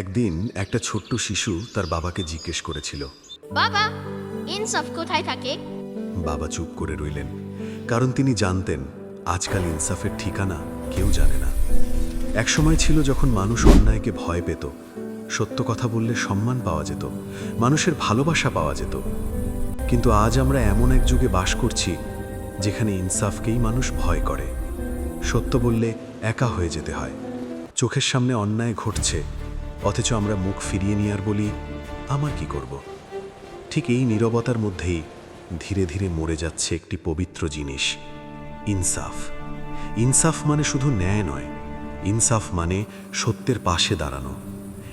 একদিন একটা ছোট্ট শিশু তার বাবাকে জিজ্ঞেস করেছিল। বাবা ইনসাফ কোথায় থাকে? বাবা চুপ করে রইলেন কারণ তিনি জানতেন আজকাল ইনসাফের ঠিকানা কেউ জানে না। একসময় ছিল যখন মানুষ অন্যায়কে ভয় পেত সত্য কথা বললে সম্মান পাওয়া যেত মানুষের ভালোবাসা পাওয়া যেত। কিন্তু আজ আমরা এমন এক যুগে বাস করছি যেখানে ইনসাফকেই মানুষ ভয় করে। সত্য বললে একা হয়ে যেতে হয় চোখের সামনে অন্যায় ঘটছে অথচ আমরা মুখ ফিরিয়ে নিয়ে আর বলি, আমার কি করব? ঠিক এই নীরবতার মধ্যেই ধীরে ধীরে মরে যাচ্ছে একটি পবিত্র জিনিস, ইনসাফ। ইনসাফ মানে শুধু ন্যায় নয়, ইনসাফ মানে সত্যের পাশে দাঁড়ানো।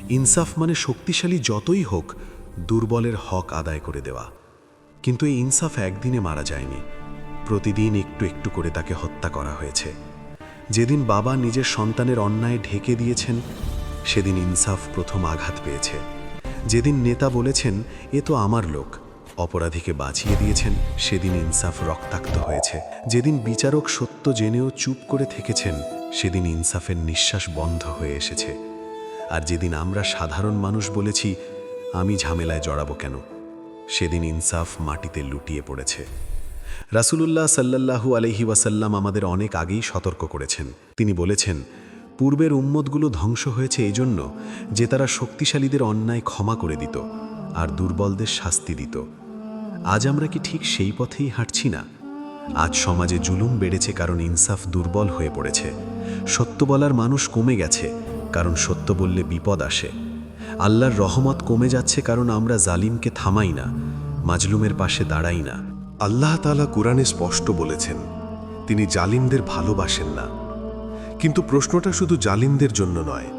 ইনসাফ মানে শক্তিশালী যতই হোক দুর্বলের হক আদায় করে দেওয়া। কিন্তু এই ইনসাফ একদিনে মারা যায়নি, প্রতিদিন একটু একটু করে তাকে হত্যা করা হয়েছে। যেদিন বাবা নিজের সন্তানের অন্যায় ঢেকে দিয়েছেন সেদিন ইনসাফ প্রথম আঘাত পেয়েছে। যেদিন নেতা বলেছেন, এ তো আমার লোক। অপরাধীকে বাঁচিয়ে দিয়েছেন, সেদিন ইনসাফ রক্তাক্ত হয়েছে। যেদিন বিচারক সত্য জেনেও চুপ করে থেকেছেন, সেদিন ইনসাফের নিঃশ্বাস বন্ধ হয়ে এসেছে। আর যেদিন আমরা সাধারণ মানুষ বলেছি, আমি ঝামেলায় জড়াবো কেন? সেদিন ইনসাফ মাটিতে লুটিয়ে পড়েছে। রাসুলুল্লাহ সাল্লাল্লাহু আলহি ওয়াসাল্লাম আমাদের অনেক আগেই সতর্ক করেছেন। তিনি বলেছেন পূর্বের উম্মতগুলো ধ্বংস হয়েছে এজন্য যে তারা শক্তিশালীদের অন্যায় ক্ষমা করে দিত আর দুর্বলদের শাস্তি দিত। আজ আমরা কি ঠিক সেই পথেই হাঁটছি না? আজ সমাজে জুলুম বেড়েছে কারণ ইনসাফ দুর্বল হয়ে পড়েছে। সত্য বলার মানুষ কমে গেছে, কারণ সত্য বললে বিপদ আসে। আল্লাহর রহমত কমে যাচ্ছে কারণ আমরা জালিমকে থামাই না, মাজলুমের পাশে দাঁড়াই না। আল্লাহ তাআলা কোরআনে স্পষ্ট বলেছেন, তিনি জালিমদের ভালোবাসেন না। কিন্তু প্রশ্নটা শুধু জালিমদের জন্য নয়।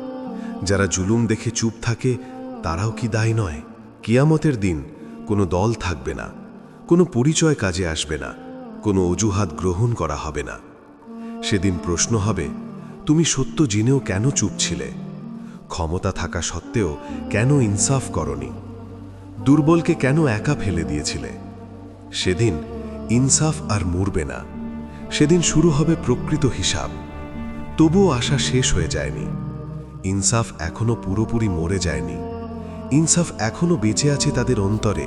যারা জুলুম দেখে চুপ থাকে, তারাও কি দায় নয়? কিয়ামতের দিন কোনো দল থাকবে না, কোনো পরিচয় কাজে আসবে না, কোনো অজুহাত গ্রহণ করা হবে না। সেদিন প্রশ্ন হবে, তুমি সত্য জেনেও কেন চুপ ছিলে? ক্ষমতা থাকা সত্ত্বেও কেন ইনসাফ করনি? দুর্বলকে কেন একা ফেলে দিয়েছিলে? সেদিন ইনসাফ আর মরবে না। সেদিন শুরু হবে প্রকৃত হিসাব। তবুও আশা শেষ হয়ে যায়নি। ইনসাফ এখনও পুরোপুরি মরে যায়নি। ইনসাফ এখনও বেঁচে আছে তাদের অন্তরে,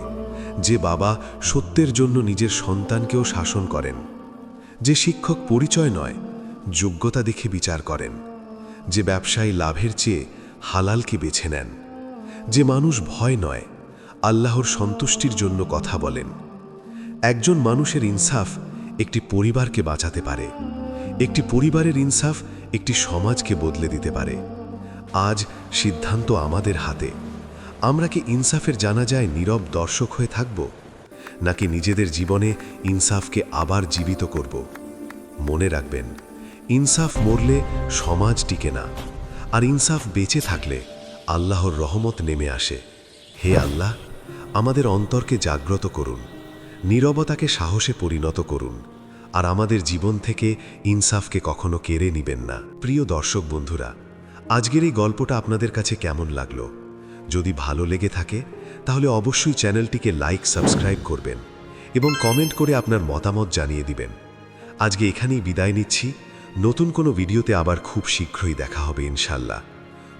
যে বাবা সত্যের জন্য নিজের সন্তানকেও শাসন করেন, যে শিক্ষক পরিচয় নয়, যোগ্যতা দেখে বিচার করেন, যে ব্যবসায়ী লাভের চেয়ে হালালকে বেছে নেন, যে মানুষ ভয় নয়, আল্লাহর সন্তুষ্টির জন্য কথা বলেন। একজন মানুষের ইনসাফ একটি পরিবারকে বাঁচাতে পারে। একটি পরিবারের ইনসাফ একটি সমাজকে বদলে দিতে পারে। আজ সিদ্ধান্ত আমাদের হাতে। আমরা কি ইনসাফের জানা যায় নীরব দর্শক হয়ে থাকব? নাকি নিজেদের জীবনে ইনসাফকে আবার জীবিত করব? মনে রাখবেন, ইনসাফ মরলে সমাজ টিকে না। আর ইনসাফ বেঁচে থাকলে আল্লাহর রহমত নেমে আসে। হে আল্লাহ, আমাদের অন্তরকে জাগ্রত করুন। নীরবতাকে সাহসে পরিণত করুন। আর আমাদের জীবন থেকে ইনসাফকে কখনো কেড়ে নিবেন না। প্রিয় দর্শক বন্ধুরা, আজকের এই গল্পটা আপনাদের কাছে কেমন লাগল? যদি ভালো লেগে থাকে, তাহলে অবশ্যই চ্যানেলটিকে লাইক, সাবস্ক্রাইব করবেন এবং কমেন্ট করে আপনার মতামত জানিয়ে দিবেন। আজকে এখানেই বিদায় নিচ্ছি। নতুন কোনো ভিডিওতে আবার খুব শীঘ্রই দেখা হবে ইনশাল্লাহ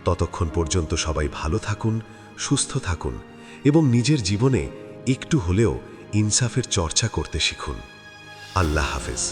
ততক্ষণ পর্যন্ত সবাই ভালো থাকুন, সুস্থ থাকুন এবং নিজের জীবনে একটু হলেও ইনসাফের চর্চা করতে শিখুন। আল্লাহ হাফেজ।